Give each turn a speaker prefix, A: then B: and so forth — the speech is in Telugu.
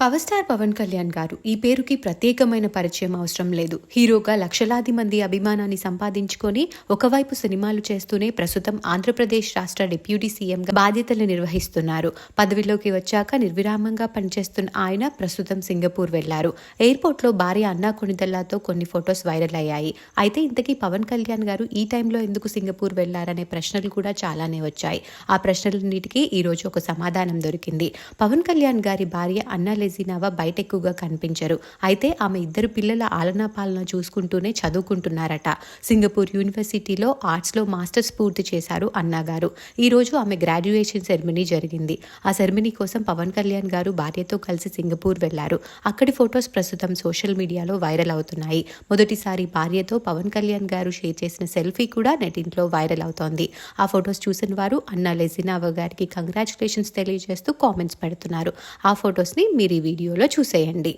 A: పవర్ స్టార్ పవన్ కళ్యాణ్ గారు ఈ పేరుకి ప్రత్యేకమైన పరిచయం అవసరం లేదు. హీరోగా లక్షలాది మంది అభిమానాన్ని సంపాదించుకొని ఒకవైపు సినిమాలు చేస్తూనే ప్రస్తుతం ఆంధ్రప్రదేశ్ రాష్ట్ర డిప్యూటీ సీఎంగా బాధ్యతలు నిర్వహిస్తున్నారు. పదవిలోకి వచ్చాక నిర్విరామంగా పనిచేస్తున్న ఆయన ప్రస్తుతం సింగపూర్ వెళ్ళారు. ఎయిర్పోర్ట్లో భార్య అన్నా కొనిదల్లాతో కొన్ని ఫొటోస్ వైరల్ అయ్యాయి. అయితే ఇంతకీ పవన్ కళ్యాణ్ గారు ఈ టైంలో ఎందుకు సింగపూర్ వెళ్ళారనే ప్రశ్నలు కూడా చాలానే వచ్చాయి. ఆ ప్రశ్నలన్నిటికీ ఈరోజు ఒక సమాధానం దొరికింది. పవన్ కళ్యాణ్ గారి భార్య అన్నా లెజినావా బయట ఎక్కువగా కనిపించరు. అయితే ఆమె ఇద్దరు పిల్లల ఆలనా పాలన చూసుకుంటూనే చదువుకుంటున్నారట. సింగపూర్ యూనివర్సిటీలో ఆర్ట్స్లో మాస్టర్స్ పూర్తి చేశారు అన్నా గారు ఈరోజు ఆమె గ్రాడ్యుయేషన్ సెరమనీ జరిగింది. ఆ సెరమనీ కోసం పవన్ కళ్యాణ్ గారు భార్యతో కలిసి సింగపూర్ వెళ్ళారు. అక్కడి ఫొటోస్ ప్రస్తుతం సోషల్ మీడియాలో వైరల్ అవుతున్నాయి. మొదటిసారి భార్యతో పవన్ కళ్యాణ్ గారు షేర్ చేసిన సెల్ఫీ కూడా నెటింట్లో వైరల్ అవుతోంది. ఆ ఫొటోస్ చూసిన వారు అన్నా లెజినావా గారికి కంగ్రాచులేషన్స్ తెలియజేస్తూ కామెంట్స్ పెడుతున్నారు. ఆ ఫొటోస్ని మీరు ఈ వీడియోలో చూసేయండి.